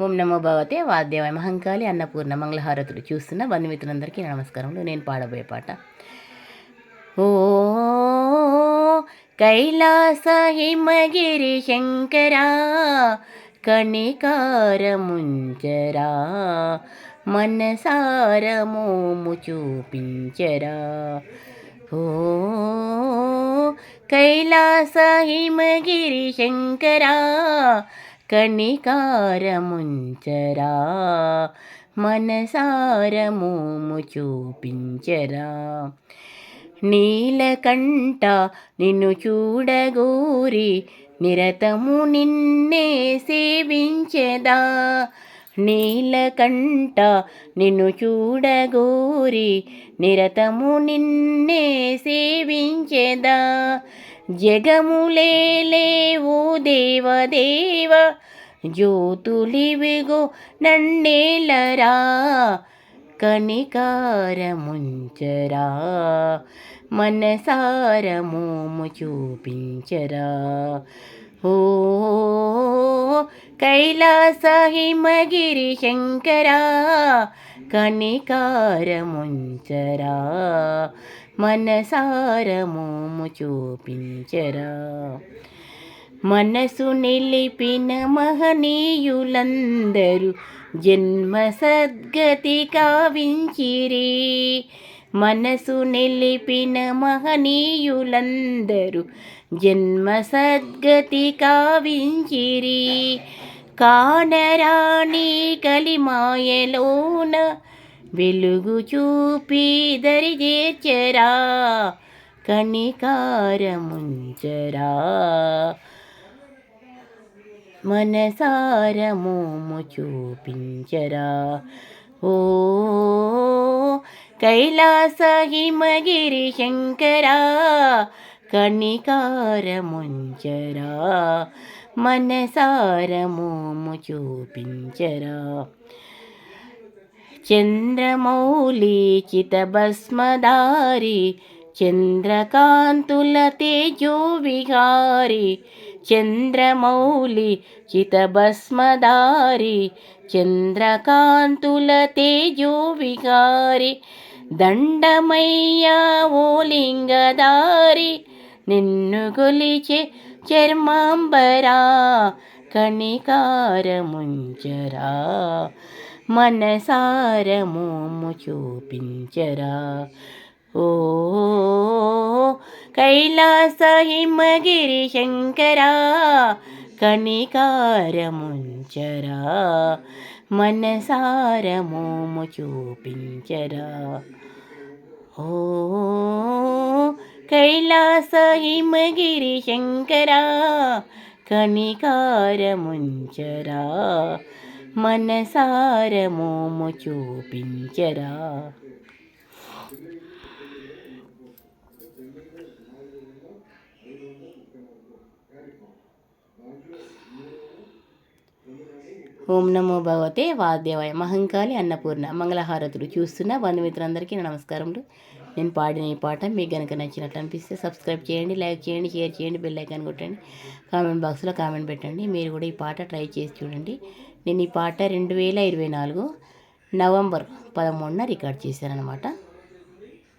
ఓం నమో భగవతే వాద్యవాయ మహంకాళి అన్నపూర్ణ మంగళహారతులు చూస్తున్న బంధుమిత్రులందరికీ నమస్కారములు. నేను పాడబోయే పాట. ఓ కైలాస హిమగిరి శంకరా కణికారముంచరా మనసారమోము చూపించరా ఓ కైలాస హిమగిరి శంకరా కణికారముంచరా మనసారమోము చూపించరా నీలకంఠ నిన్ను చూడగోరి నిరతము నిన్నే సేవించెదా. నీలకంఠ నిన్ను చూడగోరి నిరతము నిన్నే సేవించెదా. జగములేలేవు దేవదేవ జ్యోతులివిగో నన్నేలరా కనికారముంచరా మనసారమోము చూపించరా ఓ కైలాస హిమగిరి శంకరా కనికారముంచరా మనసారమోము చూపించరా మనసు నిలిపిన మహనీయులందరూ జన్మ సద్గతి కావించిరి. మనసు నిలిపిన మహనీయులందరూ జన్మ సద్గతి కావించిరి. కానరాణి కలిమాయలోన వెలుగు చూపి దరి చేర్చరా కణికారముంచరా. మనసారమోము చూపించరా ఓ కైలాస హిమగిరి శంకరా కణికారముంచరా. మనసారమోము చూపించరా చంద్రమౌళి చితభస్మదారి చంద్రకాంతుల తేజో విహారి చంద్రమౌళి చితభస్మదారి చంద్రకాంతుల తేజో విహారి దండమయ్య ఓ లింగదారి నిన్ను గొలిచే చర్మాంబరా కణికారముంచరా మనసారమోము చూపించరా ఓ కైలాస హిమగిరి శంకరా కణికారముంచరా మనసారమోము చూపించరా ఓ కైలాస హిమగిరి శంకరా కణికారముంచరా మనసారమోము చూపించరా. ఓం నమో భగవతే వాద్యవాయ మహంకాళి అన్నపూర్ణ మంగళహారతులు చూస్తున్న బంధుమిత్రులందరికీ నమస్కారములు. నేను పాడిన ఈ పాట మీకు కనుక నచ్చినట్టు అనిపిస్తే సబ్స్క్రైబ్ చేయండి లైక్ చేయండి షేర్ చేయండి బెల్ ఐకాన్ కొట్టండి. కామెంట్ బాక్స్లో కామెంట్ పెట్టండి. మీరు కూడా ఈ పాట ట్రై చేసి చూడండి. నేను ఈ పాట రెండు వేల ఇరవై నాలుగు నవంబర్ పదమూడున రికార్డ్ చేశాను అనమాట